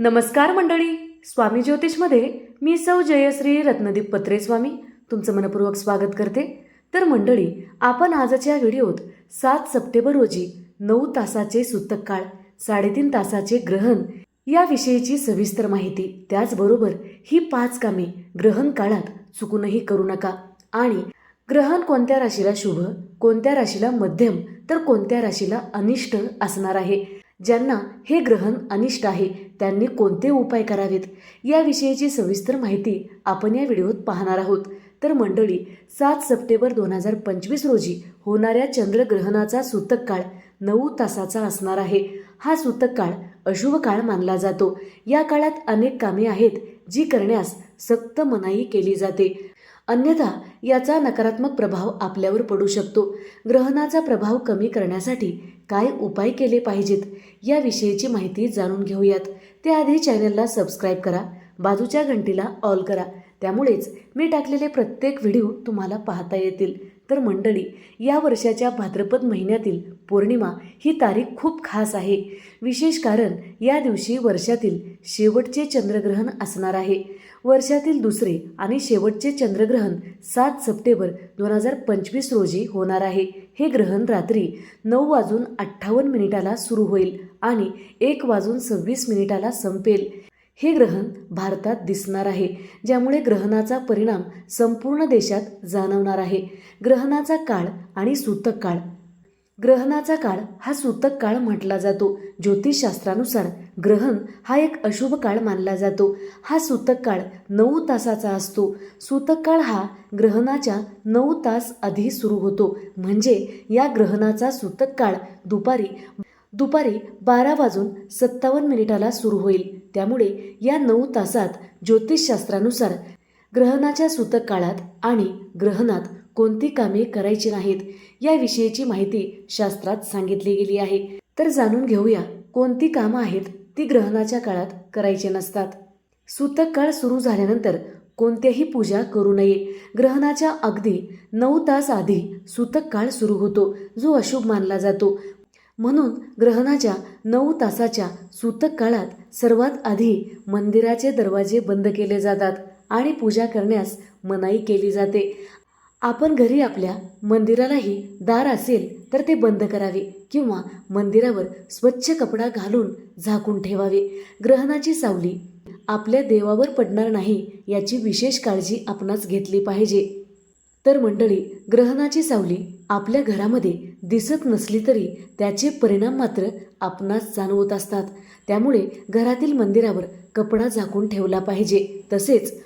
नमस्कार मंडळी स्वामी ज्योतिषमध्ये मी सौ जयश्री रत्नदीप पत्रे स्वामी तुमचं मनपूर्वक स्वागत करते. तर मंडळी आपण आजच्या व्हिडिओत सात सप्टेंबर रोजी नऊ तासाचे सुतक काळ साडेतीन तासाचे ग्रहण याविषयीची सविस्तर माहिती त्याचबरोबर ही पाच कामे ग्रहण काळात चुकूनही करू नका. आणि ग्रहण कोणत्या राशीला शुभ कोणत्या राशीला मध्यम तर कोणत्या राशीला अनिष्ट असणार आहे? ज्यांना हे ग्रहण अनिष्ट आहे त्यांनी कोणते उपाय करावेत? याविषयीची सविस्तर माहिती आपण या व्हिडिओत पाहणार आहोत. तर मंडळी सात सप्टेंबर दोन हजार पंचवीस रोजी होणाऱ्या चंद्रग्रहणाचा सूतक काळ नऊ तासाचा असणार आहे. हा सूतक काळ अशुभ काळ मानला जातो. या काळात अनेक कामे आहेत जी करण्यास सक्त मनाई केली जाते. अन्यथा याचा नकारात्मक प्रभाव आपल्यावर पडू शकतो. ग्रहणाचा प्रभाव कमी करण्यासाठी काय उपाय केले पाहिजेत याविषयीची माहिती जाणून घेऊयात. त्याआधी चॅनलला सबस्क्राईब करा बाजूच्या घंटीला ऑल करा. त्यामुळेच मी टाकलेले प्रत्येक व्हिडिओ तुम्हाला पाहता येतील. तर मंडळी या वर्षाच्या भाद्रपद महिन्यातील पौर्णिमा ही तारीख खूप खास आहे. विशेष कारण या दिवशी वर्षातील शेवटचे चंद्रग्रहण असणार आहे. वर्षातील दुसरे आणि शेवटचे चंद्रग्रहण सात सप्टेंबर दोन हजार पंचवीस रोजी होणार आहे. हे ग्रहण रात्री नऊ वाजून अठ्ठावन्न मिनिटाला सुरू होईल आणि एक वाजून सव्वीस मिनिटाला संपेल. हे ग्रहण भारतात दिसणार आहे ज्यामुळे ग्रहणाचा परिणाम संपूर्ण देशात जाणवणार आहे. ग्रहणाचा काळ आणि सूतक काळ. ग्रहणाचा काळ हा सूतक काळ म्हटला जातो. ज्योतिषशास्त्रानुसार ग्रहण हा एक अशुभ काळ मानला जातो. हा सूतक काळ नऊ तासाचा असतो. सूतक काळ हा ग्रहणाच्या नऊ तास आधी सुरू होतो. म्हणजे या ग्रहणाचा सूतक काळ दुपारी दुपारी बारा वाजून सत्तावन्न मिनिटाला सुरू होईल. त्यामुळे या नऊ तासात ज्योतिषशास्त्रानुसार ग्रहणाच्या सूतक काळात आणि ग्रहणात कोणती कामे करायची नाहीत याविषयीची माहिती शास्त्रात सांगितली गेली आहे. तर जाणून घेऊया कोणती कामं आहेत ती ग्रहणाच्या काळात करायची नसतात. सूतक काळ सुरू झाल्यानंतर कोणत्याही पूजा करू नये. ग्रहणाच्या अगदी नऊ तास आधी सूतक काळ सुरू होतो जो अशुभ मानला जातो. म्हणून ग्रहणाच्या नऊ तासाच्या सूतक काळात सर्वात आधी मंदिराचे दरवाजे बंद केले जातात आणि पूजा करण्यास मनाई केली जाते. आपण घरी आपल्या मंदिरालाही दार असेल तर ते बंद करावे किंवा मंदिरावर स्वच्छ कपडा घालून झाकून ठेवावे. ग्रहणाची सावली आपल्या देवावर पडणार नाही याची विशेष काळजी आपणास घेतली पाहिजे. तर मंडळी ग्रहणाची सावली आपल्या घरामध्ये दिसत नसली तरी त्याचे परिणाम मात्र आपणास जाणवत असतात. त्यामुळे घरातील मंदिरावर कपडा झाकून ठेवला पाहिजे. तसेच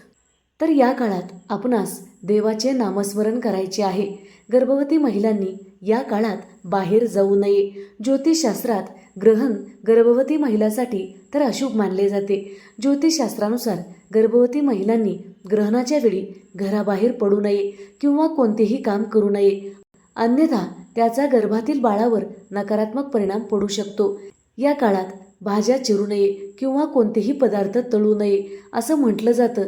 तर या काळात आपणास देवाचे नामस्मरण करायचे आहे. गर्भवती महिलांनी या काळात बाहेर जाऊ नये. ज्योतिषशास्त्रात ग्रहण गर्भवती महिलासाठी तर अशुभ मानले जाते. ज्योतिषशास्त्रानुसार गर्भवती महिलांनी ग्रहणाच्या वेळी घराबाहेर पडू नये किंवा कोणतेही काम करू नये. अन्यथा त्याचा गर्भातील बाळावर नकारात्मक परिणाम पडू शकतो. या काळात भाज्या चिरू नये किंवा कोणतेही पदार्थ तळू नये असं म्हटलं जातं.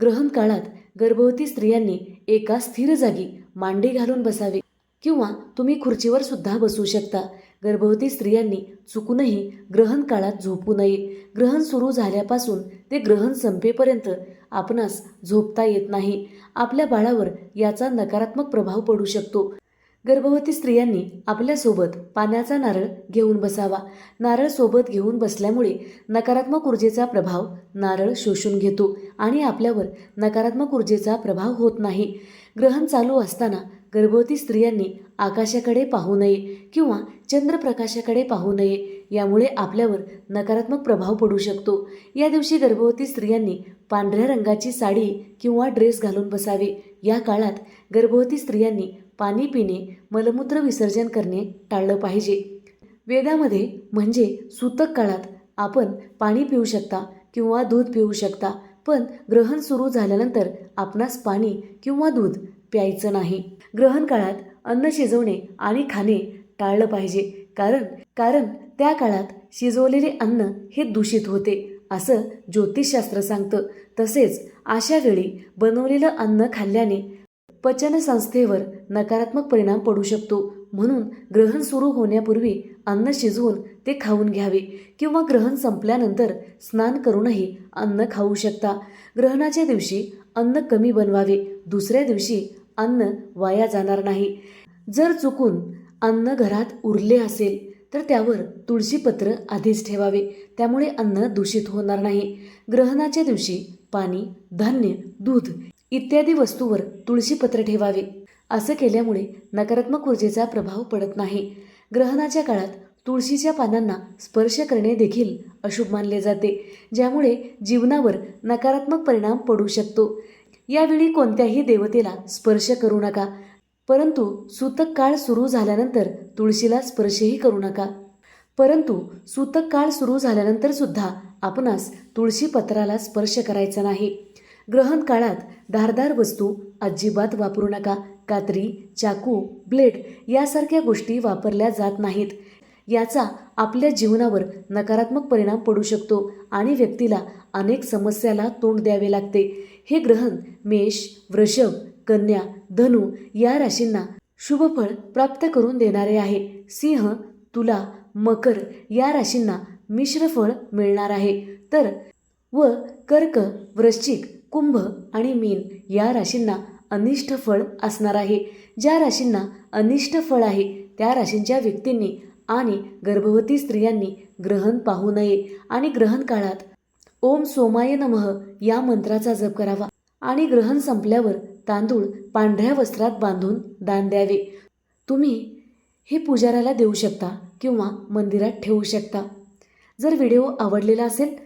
ग्रहण काळात गर्भवती स्त्रियांनी एका स्थिर जागी मांडी घालून बसावे किंवा तुम्ही खुर्चीवर सुद्धा बसू शकता. गर्भवती स्त्रियांनी चुकूनही ग्रहण काळात झोपू नये. ग्रहण सुरू झाल्यापासून ते ग्रहण संपेपर्यंत आपणास झोपता येत नाही. आपल्या बाळावर याचा नकारात्मक प्रभाव पडू शकतो. गर्भवती स्त्रियांनी आपल्यासोबत पाण्याचा नारळ घेऊन बसावा. नारळ सोबत घेऊन बसल्यामुळे नकारात्मक ऊर्जेचा प्रभाव नारळ शोषून घेतो आणि आपल्यावर नकारात्मक ऊर्जेचा प्रभाव होत नाही. ग्रहण चालू असताना गर्भवती स्त्रियांनी आकाशाकडे पाहू नये किंवा चंद्रप्रकाशाकडे पाहू नये यामुळे आपल्यावर नकारात्मक प्रभाव पडू शकतो. या दिवशी गर्भवती स्त्रियांनी पांढऱ्या रंगाची साडी किंवा ड्रेस घालून बसावे. या काळात गर्भवती स्त्रियांनी पाणी पिणे मलमूत्र विसर्जन करणे टाळलं पाहिजे. वेदामध्ये म्हणजे सूतक काळात आपण पाणी पिऊ शकता किंवा दूध पिऊ शकता पण ग्रहण सुरू झाल्यानंतर आपणास पाणी किंवा दूध प्यायचं नाही. ग्रहण काळात अन्न शिजवणे आणि खाणे टाळलं पाहिजे कारण कारण त्या काळात शिजवलेले अन्न हे दूषित होते असं ज्योतिषशास्त्र सांगतं. तसेच अशा वेळी बनवलेलं अन्न खाल्ल्याने पचनसंस्थेवर नकारात्मक परिणाम पडू शकतो. म्हणून ग्रहण सुरू होण्यापूर्वी अन्न शिजवून ते खाऊन घ्यावे किंवा ग्रहण संपल्यानंतर स्नान करूनही अन्न खाऊ शकता. ग्रहणाच्या दिवशी अन्न कमी बनवावे दुसऱ्या दिवशी अन्न वाया जाणार नाही. जर चुकून अन्न घरात उरले असेल तर त्यावर तुळशीपत्र आधीच ठेवावे त्यामुळे अन्न दूषित होणार नाही. ग्रहणाच्या दिवशी पाणी धान्य दूध इत्यादी वस्तूवर तुळशीपत्र ठेवावे. असं केल्यामुळे नकारात्मक ऊर्जेचा प्रभाव पडत नाही. ग्रहणाच्या काळात तुळशीच्या पानांना स्पर्श करणे देखील अशुभ मानले जाते ज्यामुळे जीवनावर नकारात्मक परिणाम पडू शकतो. यावेळी कोणत्याही देवतेला स्पर्श करू नका परंतु सूतक काळ सुरू झाल्यानंतर तुळशीला स्पर्शही करू नका. परंतु सूतक काळ सुरू झाल्यानंतर सुद्धा आपणास तुळशी पत्राला स्पर्श करायचा नाही. ग्रहण काळात धारदार वस्तू अजिबात वापरू नका. कात्री चाकू ब्लेड यासारख्या गोष्टी वापरल्या जात नाहीत. याचा आपल्या जीवनावर नकारात्मक परिणाम पडू शकतो आणि व्यक्तीला अनेक समस्याला तोंड द्यावे लागते. हे ग्रहण मेष वृषभ कन्या धनु या राशींना शुभफळ प्राप्त करून देणारे आहे. सिंह तुला मकर या राशींना मिश्र फळ मिळणार आहे. तर व कर्क वृश्चिक कुंभ आणि मीन या राशींना अनिष्ट फळ असणार आहे. ज्या राशींना अनिष्ट फळ आहे त्या राशींच्या व्यक्तींनी आणि गर्भवती स्त्रियांनी ग्रहण पाहू नये आणि ग्रहण काळात ओम सोमाय नमः या मंत्राचा जप करावा आणि ग्रहण संपल्यावर तांदूळ पांढऱ्या वस्त्रात बांधून दान द्यावे. तुम्ही हे पुजाऱ्याला देऊ शकता किंवा मंदिरात ठेवू शकता. जर व्हिडिओ आवडलेला असेल